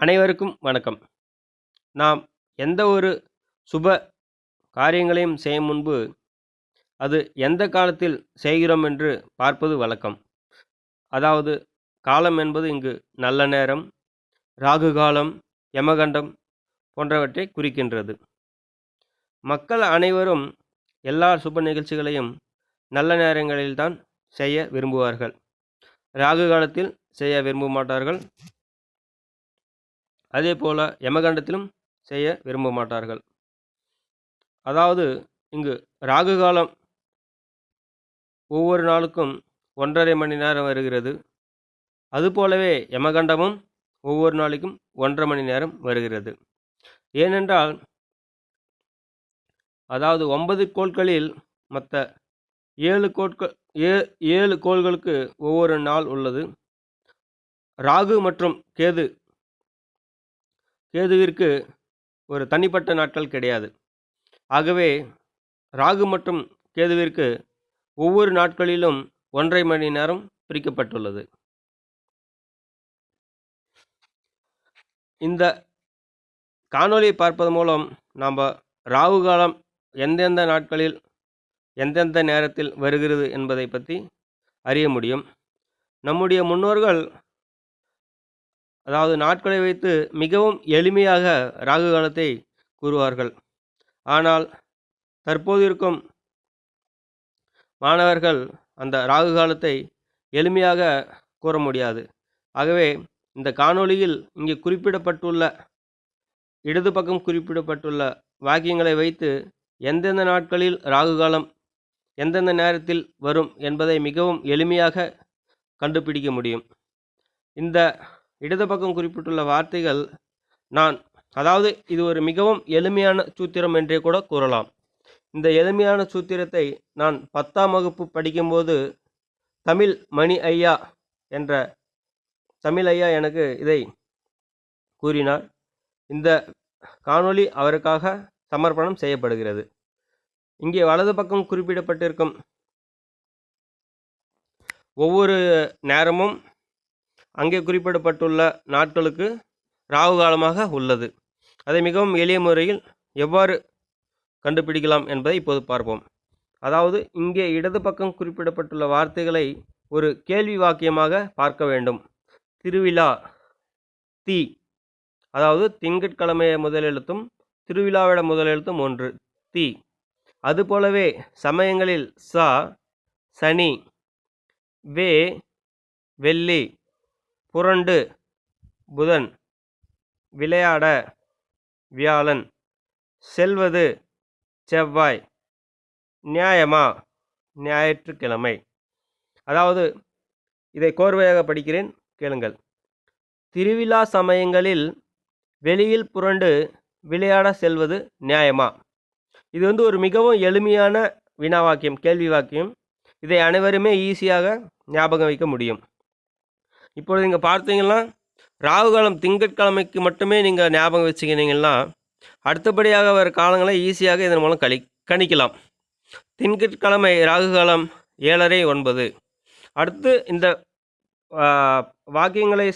அனைவருக்கும் வணக்கம். நாம் எந்த ஒரு சுப காரியங்களையும் செய்யும் முன்பு அது எந்த காலத்தில் செய்கிறோம் என்று பார்ப்பது வழக்கம். அதாவது காலம் என்பது இங்கு நல்ல நேரம் ராகு காலம் யமகண்டம் போன்றவற்றை குறிக்கின்றது. மக்கள் அனைவரும் எல்லா சுப நிகழ்ச்சிகளையும் நல்ல நேரங்களில்தான் செய்ய விரும்புவார்கள். ராகு காலத்தில் செய்ய விரும்ப மாட்டார்கள் அதே போல் யமகண்டத்திலும் செய்ய விரும்ப மாட்டார்கள் அதாவது இங்கு ராகு காலம் ஒவ்வொரு நாளுக்கும் ஒன்றரை மணி நேரம் வருகிறது. அதுபோலவே யமகண்டமும் ஒவ்வொரு நாளைக்கும் ஒன்றரை மணி நேரம் வருகிறது. ஏனென்றால் அதாவது ஒன்பது கோள்களில் மற்ற ஏழு கோட்கள் ஏ ஏழு கோள்களுக்கு ஒவ்வொரு நாள் உள்ளது. ராகு மற்றும் கேது கேதுவிற்கு ஒரு தனிப்பட்ட நாட்கள் கிடையாது. ஆகவே ராகு மற்றும் கேதுவிற்கு ஒவ்வொரு நாட்களிலும் ஒன்றரை மணி நேரம் பிரிக்கப்பட்டுள்ளது. இந்த காணொலியை பார்ப்பதன் மூலம் நாம் ராகு காலம் எந்தெந்த நாட்களில் எந்தெந்த நேரத்தில் வருகிறது என்பதை பற்றி அறிய முடியும். நம்முடைய முன்னோர்கள் அதாவது நாட்களை வைத்து மிகவும் எளிமையாக ராகு காலத்தை கூறுவார்கள். ஆனால் தற்போது இருக்கும் மாணவர்கள் அந்த ராகு காலத்தை எளிமையாக கூற முடியாது. ஆகவே இந்த காணொளியில் இங்கே குறிப்பிடப்பட்டுள்ள இடது பக்கம் குறிப்பிடப்பட்டுள்ள வாக்கியங்களை வைத்து எந்தெந்த நாட்களில் ராகு காலம் எந்தெந்த நேரத்தில் வரும் என்பதை மிகவும் எளிமையாக கண்டுபிடிக்க முடியும். இந்த இடது பக்கம் குறிப்பிட்டுள்ள வார்த்தைகள் நான் அதாவது இது ஒரு மிகவும் எளிமையான சூத்திரம் என்றே கூட கூறலாம். இந்த எளிமையான சூத்திரத்தை நான் பத்தாம் வகுப்பு படிக்கும்போது தமிழ் மணி ஐயா என்ற தமிழ் ஐயா எனக்கு இதை கூறினார். இந்த காணொளி அவருக்காக சமர்ப்பணம் செய்யப்படுகிறது. இங்கே வலது பக்கம் குறிப்பிடப்பட்டிருக்கும் ஒவ்வொரு நேரமும் அங்கே குறிப்பிடப்பட்டுள்ள நாட்களுக்கு ராகு காலமாக உள்ளது. அதை மிகவும் எளிய முறையில் எவ்வாறு கண்டுபிடிக்கலாம் என்பதை இப்போது பார்ப்போம். அதாவது இங்கே இடது பக்கம் குறிப்பிடப்பட்டுள்ள வார்த்தைகளை ஒரு கேள்வி வாக்கியமாக பார்க்க வேண்டும். திருவிழா தீ அதாவது திங்கட்கிழமைய முதலெழுத்தும் திருவிழாவிட முதலெழுத்தும் ஒன்று தீ. அதுபோலவே சமயங்களில் ச சனி வே வெள்ளி புரண்டு. புதன். விளையாட. வியாழன். செல்வது. செவ்வாய். நியாயமா? ஞாயிற்றுக்கிழமை. அதாவது இதை கோர்வையாக படிக்கிறேன் கேளுங்கள். திருவிழா சமயங்களில் வெளியில் புரண்டு விளையாட செல்வது நியாயமா? இது வந்து ஒரு மிகவும் எளிமையான வினா வாக்கியம் கேள்வி வாக்கியம். இதை அனைவருமே ஈஸியாக ஞாபகம் வைக்க முடியும். இப்பொழுது நீங்கள் பார்த்தீங்கன்னா ராகுகாலம் திங்கட்கிழமைக்கு மட்டுமே நீங்கள் ஞாபகம் வச்சுக்கினீங்கன்னா அடுத்தபடியாக வர காலங்களை ஈஸியாக இதன் மூலம் கழி கணிக்கலாம். திங்கட்கிழமை ராகுகாலம் ஏழரை ஒன்பது. அடுத்து இந்த வாக்கியங்களை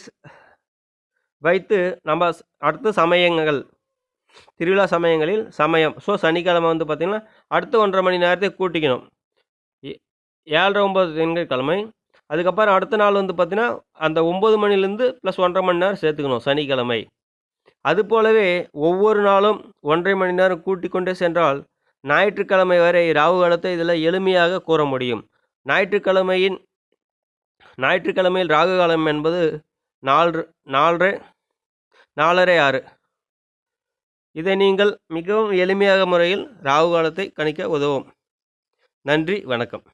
வைத்து நம்ம அடுத்த சமயங்கள் திருவிழா சமயங்களில் சமயம். ஸோ சனிக்கிழமை வந்து பார்த்திங்கன்னா அடுத்த ஒன்றரை மணி நேரத்தை கூட்டிக்கணும். ஏழரை ஒம்பது திங்கட்கிழமை அதுக்கப்புறம் அடுத்த நாள் வந்து பார்த்திங்கன்னா அந்த ஒம்பது மணிலேருந்து ப்ளஸ் ஒன்றரை மணி நேரம் சேர்த்துக்கணும் சனிக்கிழமை. அது போலவே ஒவ்வொரு நாளும் ஒன்றரை மணி நேரம் கூட்டிக் கொண்டே சென்றால் ஞாயிற்றுக்கிழமை வரை ராகு காலத்தை இதில் எளிமையாக கூற முடியும். ஞாயிற்றுக்கிழமையின் ஞாயிற்றுக்கிழமையில் ராகு காலம் என்பது நாலு நாலரை நாலரை ஆறு. இதை நீங்கள் மிகவும் எளிமையாக முறையில் ராகு காலத்தை கணிக்க உதவும். நன்றி வணக்கம்.